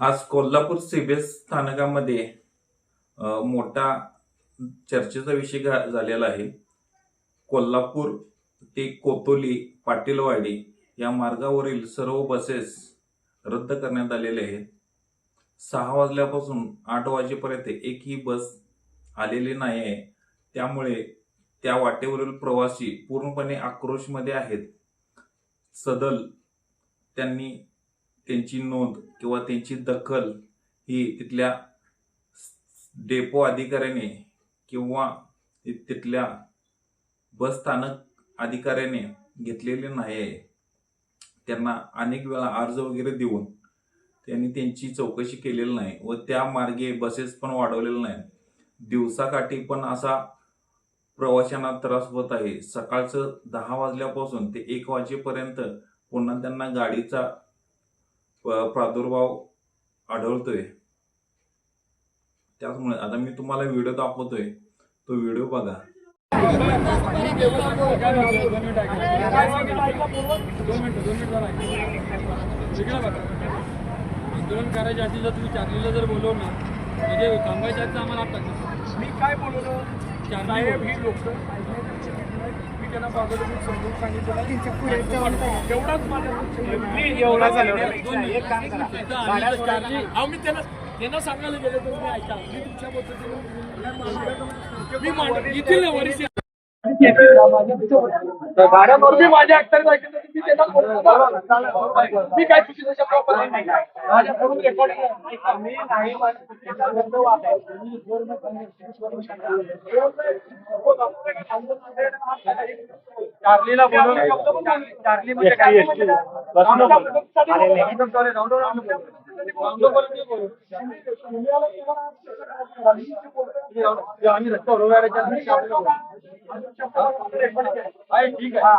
आज कोल्हापूर सीबीएस स्थानकामध्ये मोठा चर्चेचा विषय झालेला आहे. कोल्हापूर ते कोतोली पाटीलवाडी या मार्गावरील सर्व बसेस रद्द करण्यात आलेले आहेत. सहा वाजल्यापासून आठ वाजेपर्यंत एकही बस आलेली नाही आहे त्यामुळे त्या वाटेवरील प्रवासी पूर्णपणे आक्रोशमध्ये आहेत. सदल त्यांनी त्यांची नोंद किंवा त्यांची दखल ही तिथल्या डेपो अधिकाऱ्याने किंवा तिथल्या बस स्थानक अधिकाऱ्याने घेतलेली नाही आहे. त्यांना अनेक वेळा अर्ज वगैरे देऊन त्यांनी त्यांची चौकशी केलेली नाही व त्या मार्गे बसेस पण वाढवलेले नाही दिवसाकाठी पण असा प्रवाशांना त्रास होत आहे. सकाळचं दहा वाजल्यापासून ते एक वाजेपर्यंत पुन्हा त्यांना गाडीचा प्रादुर्भाव आढळतोय. त्याचमुळे आता मी तुम्हाला व्हिडिओ दाखवतोय. तो व्हिडिओ बघा. आंदोलन करायच्या आधी जर तुम्ही चार्लीला जर बोलवलं ना म्हणजे थांबायच्या आधी आम्हाला टाकलं मी काय बोललो चार्ली साहेब ही लोक त्यांना बाजूला मी समजून सांगितलं तेवढाच एवढा मी त्यांना त्यांना सांगायला गेलो तर मी ऐका. मी तुमच्या पद्धतीने मी मांड- येथील वरिष्ठ गाड्यांवर मी माझ्या तर मी त्यांना. मी काय चुकीचं शब्द वापरला नाही. माझ्याकडून रेकॉर्ड मी नाही. चार्लीला बोलून चार्ली म्हणजे काय आम्ही राहायच्या आधी ठीक आहे.